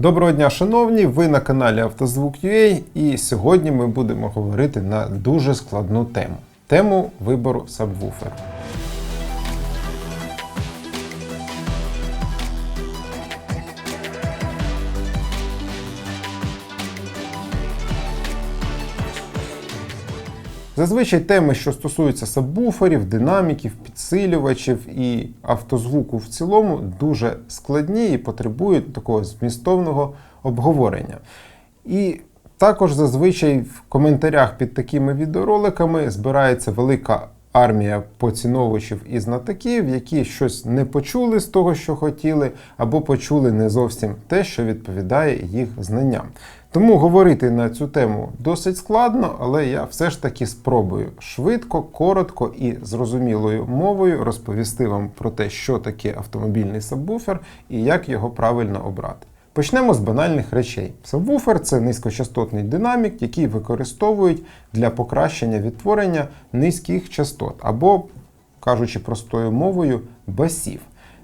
Доброго дня, шановні! Ви на каналі Автозвук.ua і сьогодні ми будемо говорити на дуже складну тему тему вибору сабвуферу. Зазвичай теми, що стосуються сабвуферів, динаміків, підсилювачів і автозвуку в цілому, дуже складні і потребують такого змістовного обговорення. І також зазвичай в коментарях під такими відеороликами збирається велика армія поціновувачів і знатоків, які щось не почули з того, що хотіли, або почули не зовсім те, що відповідає їх знанням. Тому говорити на цю тему досить складно, але я все ж таки спробую швидко, коротко і зрозумілою мовою розповісти вам про те, що таке автомобільний сабвуфер і як його правильно обрати. Почнемо з банальних речей. Сабвуфер це низькочастотний динамік, який використовують для покращення відтворення низьких частот, або, кажучи простою мовою, басів.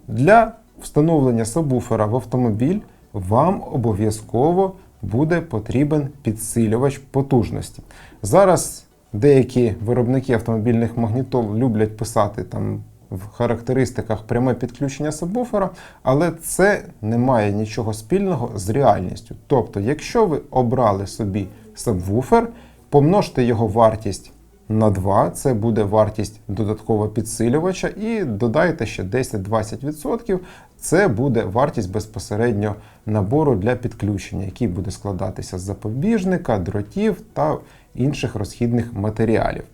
Для встановлення сабвуфера в автомобіль вам обов'язково буде потрібен підсилювач потужності. Зараз деякі виробники автомобільних магнітол люблять писати там в характеристиках пряме підключення сабвуфера, але це не має нічого спільного з реальністю. Тобто, якщо ви обрали собі сабвуфер, помножте його вартість на 2, це буде вартість додаткового підсилювача, і додайте ще 10-20%, це буде вартість безпосередньо набору для підключення, який буде складатися з запобіжника, дротів та інших розхідних матеріалів.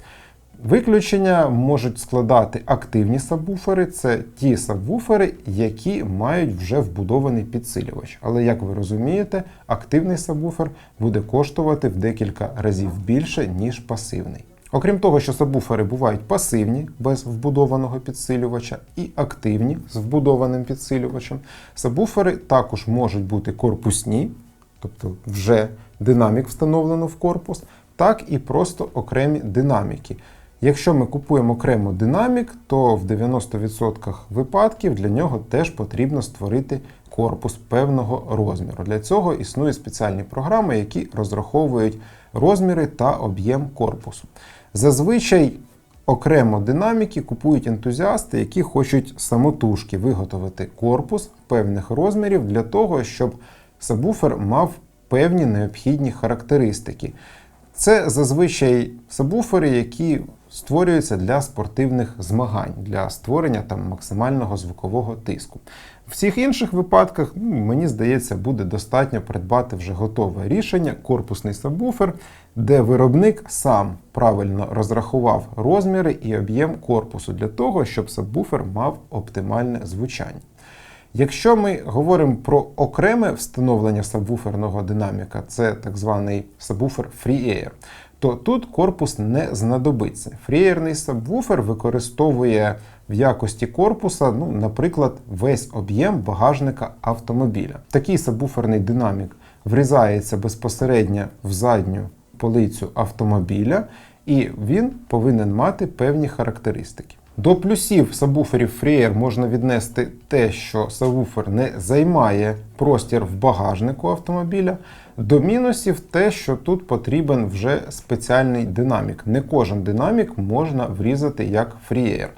Виключення можуть складати активні сабвуфери, це ті сабвуфери, які мають вже вбудований підсилювач. Але, як ви розумієте, активний сабвуфер буде коштувати в декілька разів більше, ніж пасивний. Окрім того, що сабвуфери бувають пасивні без вбудованого підсилювача і активні з вбудованим підсилювачем, сабвуфери також можуть бути корпусні, тобто вже динамік встановлено в корпус, так і просто окремі динаміки. Якщо ми купуємо окремо динамік, то в 90% випадків для нього теж потрібно створити корпус певного розміру. Для цього існують спеціальні програми, які розраховують розміри та об'єм корпусу. Зазвичай окремо динаміки купують ентузіасти, які хочуть самотужки виготовити корпус певних розмірів для того, щоб сабвуфер мав певні необхідні характеристики. Це зазвичай сабвуфери, які створюються для спортивних змагань, для створення там максимального звукового тиску. В всіх інших випадках, ну, мені здається, буде достатньо придбати вже готове рішення, корпусний сабвуфер, де виробник сам правильно розрахував розміри і об'єм корпусу для того, щоб сабвуфер мав оптимальне звучання. Якщо ми говоримо про окреме встановлення сабвуферного динаміка, це так званий сабвуфер Free то тут корпус не знадобиться. Фрієрний сабвуфер використовує в якості корпуса, ну, наприклад, весь об'єм багажника автомобіля. Такий сабвуферний динамік врізається безпосередньо в задню полицю автомобіля, і він повинен мати певні характеристики. До плюсів сабвуферів Freer можна віднести те, що сабвуфер не займає простір в багажнику автомобіля. До мінусів те, що тут потрібен вже спеціальний динамік. Не кожен динамік можна врізати як Freer.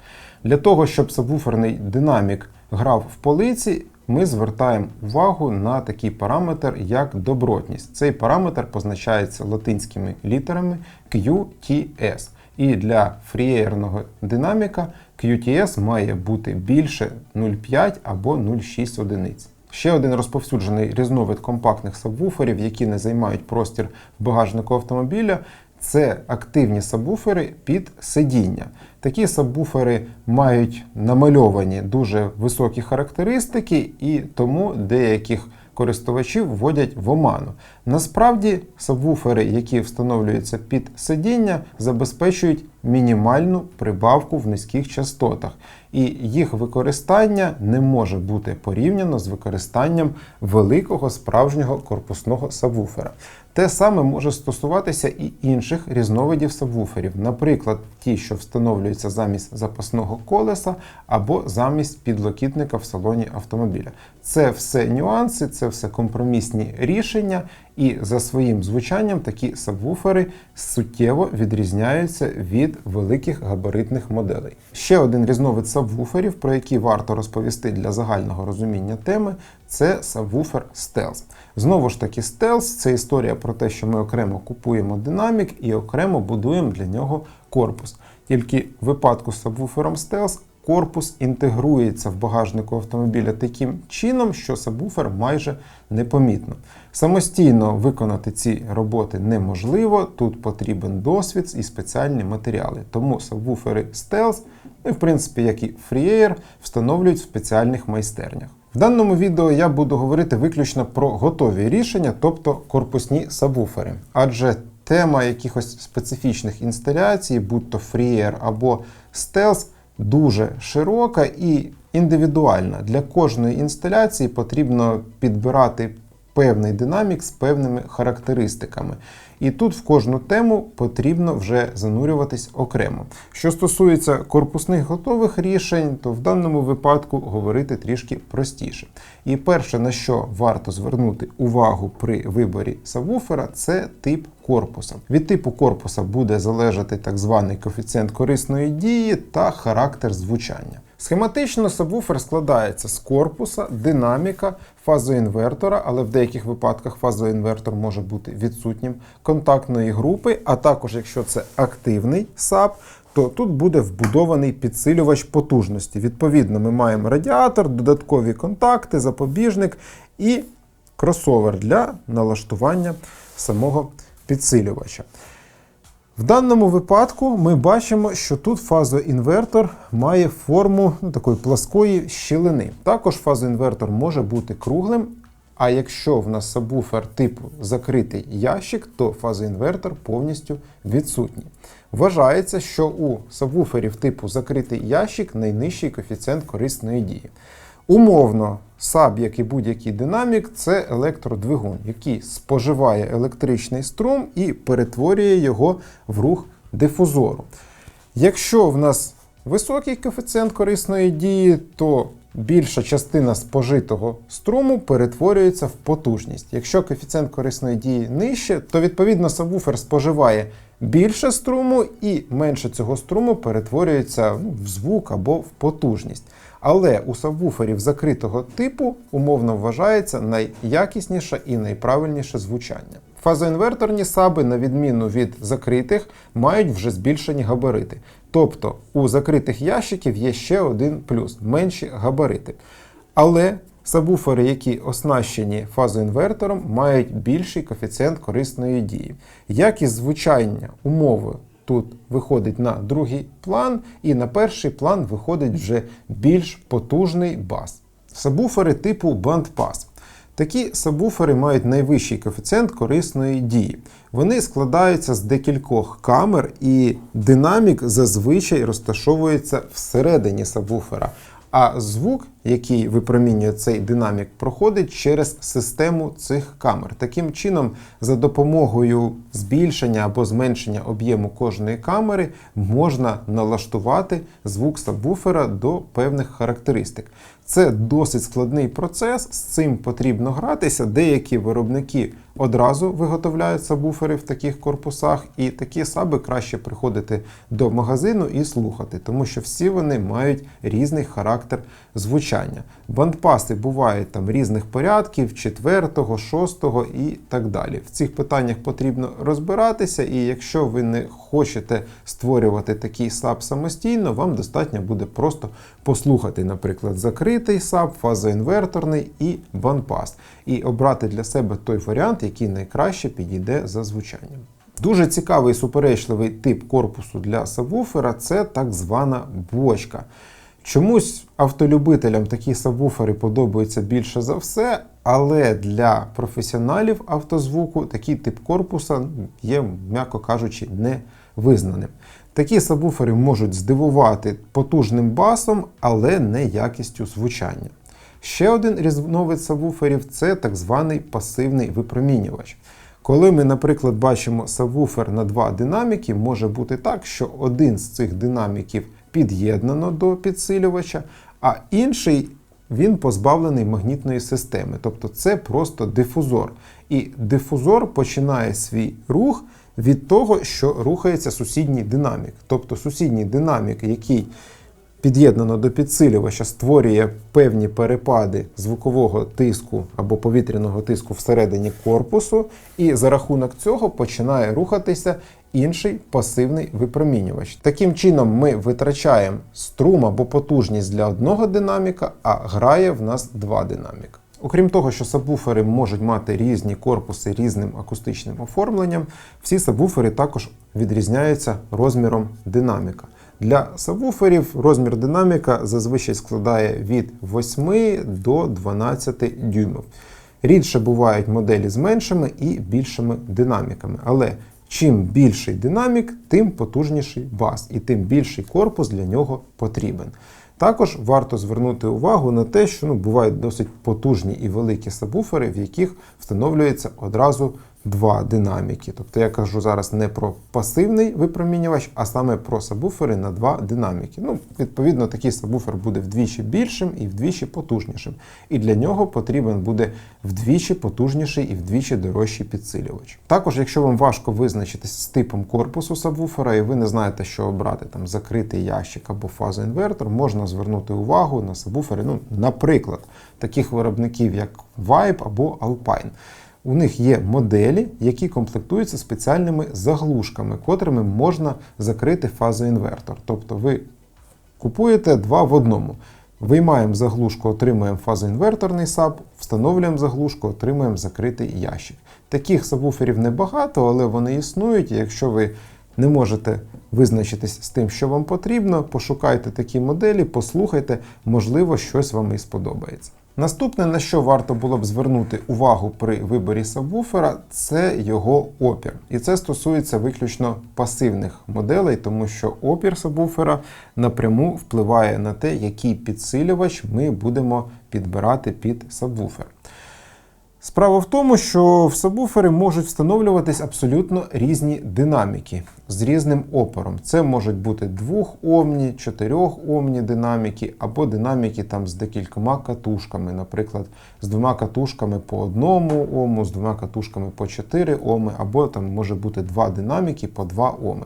Для того, щоб сабвуферний динамік грав в полиці, ми звертаємо увагу на такий параметр, як добротність. Цей параметр позначається латинськими літерами QTS. І для фрієрного динаміка QTS має бути більше 0,5 або 0,6 одиниць. Ще один розповсюджений різновид компактних сабвуферів, які не займають простір в багажнику автомобіля, це активні сабвуфери під сидіння. Такі сабвуфери мають намальовані дуже високі характеристики, і тому деяких користувачів вводять в оману. Насправді, сабвуфери, які встановлюються під сидіння, забезпечують мінімальну прибавку в низьких частотах, і їх використання не може бути порівняно з використанням великого справжнього корпусного сабвуфера. Те саме може стосуватися і інших різновидів сабвуферів, наприклад, ті, що встановлюються замість запасного колеса або замість підлокітника в салоні автомобіля. Це все нюанси, це все компромісні рішення, і за своїм звучанням такі сабвуфери суттєво відрізняються від великих габаритних моделей. Ще один різновид сабвуферів, про який варто розповісти для загального розуміння теми, це сабвуфер Stealth. Знову ж таки, Stealth – це історія про те, що ми окремо купуємо динамік і окремо будуємо для нього корпус. Тільки в випадку з сабвуфером Stealth корпус інтегрується в багажнику автомобіля таким чином, що сабвуфер майже непомітно. Самостійно виконати ці роботи неможливо, тут потрібен досвід і спеціальні матеріали. Тому сабвуфери Stealth, ну і в принципі, як і FreeAir, встановлюють в спеціальних майстернях. В даному відео я буду говорити виключно про готові рішення, тобто корпусні сабвуфери. Адже тема якихось специфічних інсталяцій, будь то FreeAir або Stealth, дуже широка і індивідуальна. Для кожної інсталяції потрібно підбирати певний динамік з певними характеристиками. І тут в кожну тему потрібно вже занурюватись окремо. Що стосується корпусних готових рішень, то в даному випадку говорити трішки простіше. І перше, на що варто звернути увагу при виборі сабвуфера, це тип корпуса. Від типу корпуса буде залежати так званий коефіцієнт корисної дії та характер звучання. Схематично сабвуфер складається з корпуса, динаміка, фазоінвертора, але в деяких випадках фазоінвертор може бути відсутнім, контактної групи, а також якщо це активний САП, то тут буде вбудований підсилювач потужності. Відповідно, ми маємо радіатор, додаткові контакти, запобіжник і кросовер для налаштування самого підсилювача. В даному випадку ми бачимо, що тут фазоінвертор має форму ну, такої пласкої щілини. Також фазоінвертор може бути круглим. А якщо в нас сабвуфер типу закритий ящик, то фазоінвертор повністю відсутній. Вважається, що у сабвуферів типу закритий ящик найнижчий коефіцієнт корисної дії. Умовно, САБ, як і будь-який динамік, це електродвигун, який споживає електричний струм і перетворює його в рух дифузору. Якщо в нас високий коефіцієнт корисної дії, то більша частина спожитого струму перетворюється в потужність. Якщо коефіцієнт корисної дії нижче, то відповідно сабвуфер споживає більше струму і менше цього струму перетворюється ну, в звук або в потужність. Але у сабвуферів закритого типу умовно вважається найякісніше і найправильніше звучання. Фазоінверторні саби, на відміну від закритих, мають вже збільшені габарити. Тобто у закритих ящиків є ще один плюс менші габарити. Але сабвуфери, які оснащені фазоінвертором, мають більший коефіцієнт корисної дії. Якість звучання умови тут виходить на другий план, і на перший план виходить вже більш потужний бас. Сабвуфери типу бандпас. Такі сабвуфери мають найвищий коефіцієнт корисної дії. Вони складаються з декількох камер, і динамік зазвичай розташовується всередині сабвуфера. А звук, який випромінює цей динамік, проходить через систему цих камер. Таким чином, за допомогою збільшення або зменшення об'єму кожної камери можна налаштувати звук сабвуфера до певних характеристик. Це досить складний процес, з цим потрібно гратися. Деякі виробники одразу виготовляють сабвуфери в таких корпусах, і такі саби краще приходити до магазину і слухати, тому що всі вони мають різний характер звучання. Бандпаси бувають там різних порядків, четвертого, шостого і так далі. В цих питаннях потрібно розбиратися, і якщо ви не хочете створювати такий саб самостійно, вам достатньо буде просто послухати, наприклад, закритий саб, фазоінверторний і бандпас, і обрати для себе той варіант, який найкраще підійде за звучанням. Дуже цікавий суперечливий тип корпусу для сабвуфера це так звана бочка. Чомусь автолюбителям такі сабвуфери подобаються більше за все, але для професіоналів автозвуку такий тип корпуса є, м'яко кажучи, невизнаним. Такі сабвуфери можуть здивувати потужним басом, але не якістю звучання. Ще один різновид сабвуферів це так званий пасивний випромінювач. Коли ми, наприклад, бачимо сабвуфер на два динаміки, може бути так, що один з цих динаміків під'єднано до підсилювача, а інший він позбавлений магнітної системи, тобто це просто дифузор. І дифузор починає свій рух від того, що рухається сусідній динамік. Тобто сусідній динамік, який під'єднано до підсилювача, створює певні перепади звукового тиску або повітряного тиску всередині корпусу, і за рахунок цього починає рухатися інший пасивний випромінювач. Таким чином, ми витрачаємо струм або потужність для одного динаміка, а грає в нас два динаміка. Окрім того, що сабвуфери можуть мати різні корпуси різним акустичним оформленням, всі сабвуфери також відрізняються розміром динаміка. Для сабвуферів розмір динаміка зазвичай складає від 8 до 12 дюймів. Рідше бувають моделі з меншими і більшими динаміками. Але чим більший динамік, тим потужніший бас, і тим більший корпус для нього потрібен. Також варто звернути увагу на те, що ну, бувають досить потужні і великі сабвуфери, в яких встановлюється одразу два динаміки. Тобто я кажу зараз не про пасивний випромінювач, а саме про сабвуфери на два динаміки. Ну, Відповідно, такий сабвуфер буде вдвічі більшим і вдвічі потужнішим. І для нього потрібен буде вдвічі потужніший і вдвічі дорожчий підсилювач. Також, якщо вам важко визначитись з типом корпусу сабвуфера, і ви не знаєте, що обрати там закритий ящик або фазоінвертор, можна звернути увагу на сабвуфери, ну, наприклад, таких виробників, як Vibe або Alpine. У них є моделі, які комплектуються спеціальними заглушками, котрими можна закрити фазоінвертор. Тобто ви купуєте два в одному. Виймаємо заглушку, отримуємо фазоінверторний саб, встановлюємо заглушку, отримуємо закритий ящик. Таких сабвуферів небагато, але вони існують. Якщо ви не можете визначитись з тим, що вам потрібно, пошукайте такі моделі, послухайте, можливо, щось вам і сподобається. Наступне, на що варто було б звернути увагу при виборі сабвуфера, це його опір. І це стосується виключно пасивних моделей, тому що опір сабвуфера напряму впливає на те, який підсилювач ми будемо підбирати під сабвуфер. Справа в тому, що в сабвуфери можуть встановлюватись абсолютно різні динаміки з різним опором. Це можуть бути 2-омні, 4-омні динаміки, або динаміки там з декількома катушками, наприклад, з двома катушками по одному ому, з двома катушками по 4 оми, або там може бути два динаміки по 2 оми.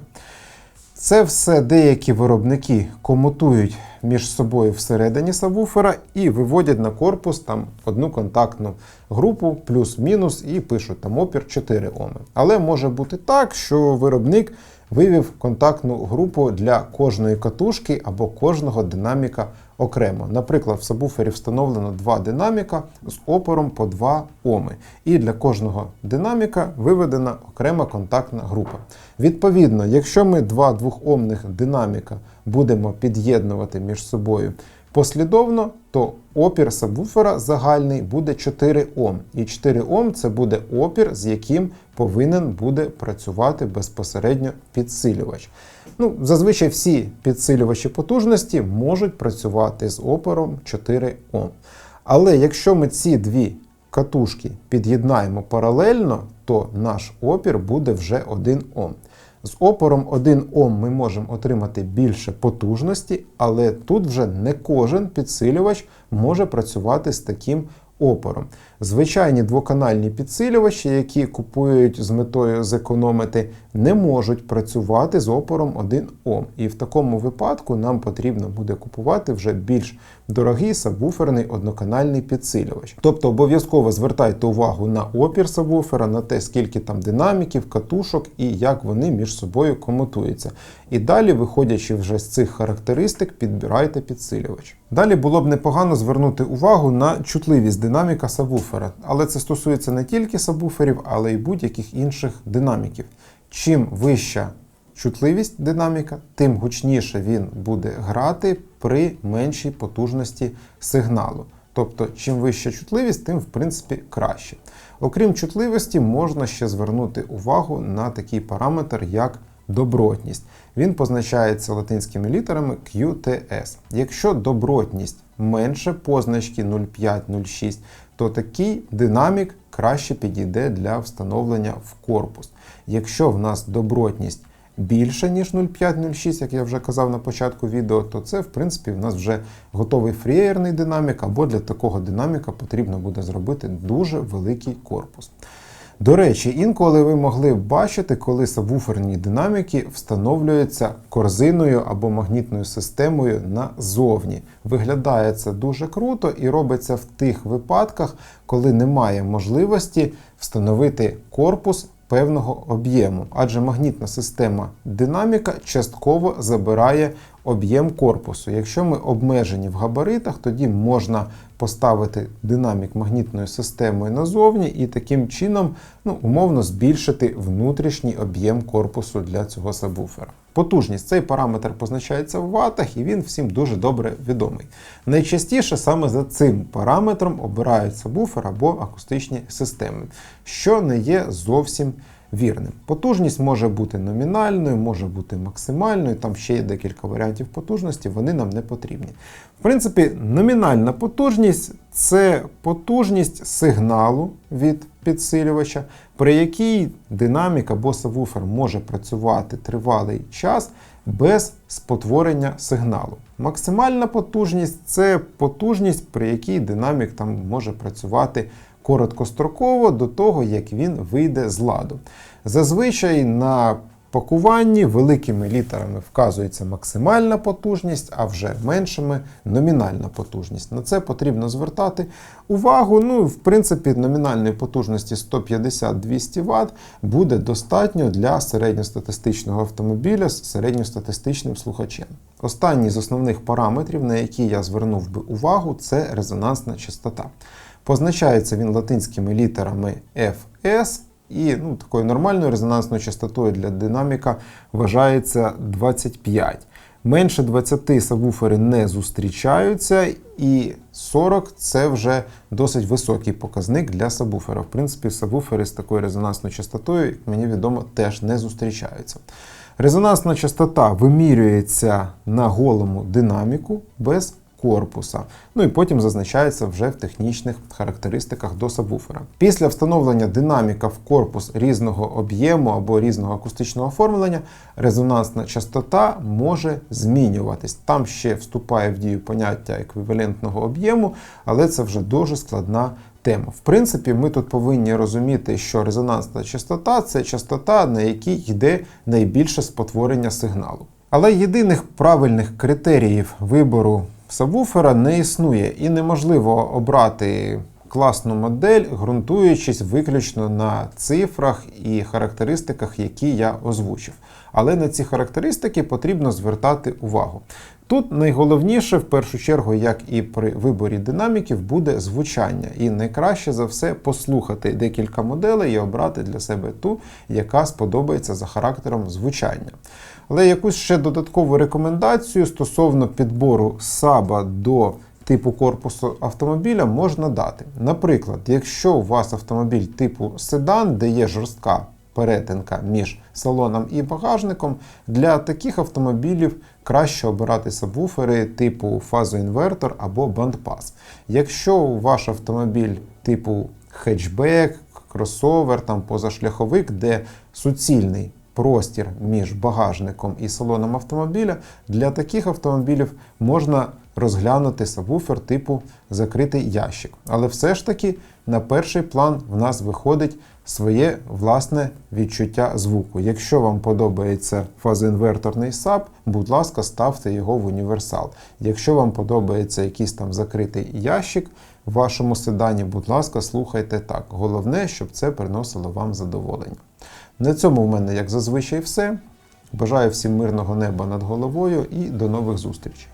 Це все деякі виробники комутують між собою всередині сабвуфера і виводять на корпус там одну контактну групу, плюс-мінус, і пишуть там опір 4 Оми. Але може бути так, що виробник вивів контактну групу для кожної катушки або кожного динаміка окремо. Наприклад, в сабвуфері встановлено два динаміка з опором по 2 Оми. І для кожного динаміка виведена окрема контактна група. Відповідно, якщо ми два двохомних динаміка будемо під'єднувати між собою послідовно, то опір сабвуфера загальний буде 4 Ом. І 4 Ом це буде опір, з яким повинен буде працювати безпосередньо підсилювач. Ну, Зазвичай всі підсилювачі потужності можуть працювати з опором 4 Ом. Але якщо ми ці дві катушки під'єднаємо паралельно, то наш опір буде вже 1 Ом. З опором 1 Ом ми можемо отримати більше потужності, але тут вже не кожен підсилювач може працювати з таким опором. Звичайні двоканальні підсилювачі, які купують з метою зекономити, не можуть працювати з опором 1 Ом. І в такому випадку нам потрібно буде купувати вже більш дорогий сабвуферний одноканальний підсилювач. Тобто обов'язково звертайте увагу на опір сабвуфера, на те, скільки там динаміків, катушок і як вони між собою комутуються. І далі, виходячи вже з цих характеристик, підбирайте підсилювач. Далі було б непогано звернути увагу на чутливість динаміка сабвуфера, але це стосується не тільки сабвуферів, але й будь-яких інших динаміків. Чим вища чутливість динаміка, тим гучніше він буде грати при меншій потужності сигналу. Тобто, чим вища чутливість, тим в принципі краще. Окрім чутливості, можна ще звернути увагу на такий параметр, як добротність. Він позначається латинськими літерами QTS. Якщо добротність менше позначки 0,5-0,6, то такий динамік краще підійде для встановлення в корпус. Якщо в нас добротність більше, ніж 0,5-0,6, як я вже казав на початку відео, то це, в принципі, в нас вже готовий фрієрний динамік, або для такого динаміка потрібно буде зробити дуже великий корпус. До речі, інколи ви могли бачити, коли сабвуферні динаміки встановлюються корзиною або магнітною системою назовні. Виглядає це дуже круто і робиться в тих випадках, коли немає можливості встановити корпус певного об'єму, адже магнітна система динаміка частково забирає об'єм корпусу. Якщо ми обмежені в габаритах, тоді можна поставити динамік магнітною системою назовні і таким чином ну, умовно збільшити внутрішній об'єм корпусу для цього сабвуфера. Потужність цей параметр позначається в ватах, і він всім дуже добре відомий. Найчастіше саме за цим параметром обирають сабвуфер або акустичні системи, що не є зовсім вірним. Потужність може бути номінальною, може бути максимальною, там ще є декілька варіантів потужності, вони нам не потрібні. В принципі, номінальна потужність це потужність сигналу від підсилювача, при якій динамік або сабвуфер може працювати тривалий час без спотворення сигналу. Максимальна потужність це потужність, при якій динамік там може працювати короткостроково до того, як він вийде з ладу. Зазвичай на пакуванні великими літерами вказується максимальна потужність, а вже меншими номінальна потужність. На це потрібно звертати увагу. Ну, в принципі, номінальної потужності 150-200 Вт буде достатньо для середньостатистичного автомобіля з середньостатистичним слухачем. Останній з основних параметрів, на які я звернув би увагу, це резонансна частота. Позначається він латинськими літерами FS, і ну, такою нормальною резонансною частотою для динаміка вважається 25. Менше 20 сабвуфери не зустрічаються, і 40 це вже досить високий показник для сабвуфера. В принципі, сабвуфери з такою резонансною частотою, як мені відомо, теж не зустрічаються. Резонансна частота вимірюється на голому динаміку без корпуса. Ну і потім зазначається вже в технічних характеристиках до сабвуфера. Після встановлення динаміка в корпус різного об'єму або різного акустичного оформлення, резонансна частота може змінюватись. Там ще вступає в дію поняття еквівалентного об'єму, але це вже дуже складна. Тема. В принципі, ми тут повинні розуміти, що резонансна частота це частота, на якій йде найбільше спотворення сигналу. Але єдиних правильних критеріїв вибору сабвуфера не існує і неможливо обрати класну модель, ґрунтуючись виключно на цифрах і характеристиках, які я озвучив. Але на ці характеристики потрібно звертати увагу. Тут найголовніше, в першу чергу, як і при виборі динаміків, буде звучання. І найкраще за все послухати декілька моделей і обрати для себе ту, яка сподобається за характером звучання. Але якусь ще додаткову рекомендацію стосовно підбору саба до типу корпусу автомобіля можна дати. Наприклад, якщо у вас автомобіль типу седан, де є жорстка перетинка між салоном і багажником, для таких автомобілів краще обирати сабвуфери типу фазоінвертор або бандпас. Якщо ваш автомобіль типу хетчбек, кросовер, там позашляховик, де суцільний простір між багажником і салоном автомобіля, для таких автомобілів можна розглянути сабвуфер типу закритий ящик. Але все ж таки на перший план в нас виходить своє власне відчуття звуку. Якщо вам подобається фазоінверторний саб, будь ласка, ставте його в універсал. Якщо вам подобається якийсь там закритий ящик в вашому седані, будь ласка, слухайте так. Головне, щоб це приносило вам задоволення. На цьому в мене, як зазвичай, все. Бажаю всім мирного неба над головою і до нових зустрічей.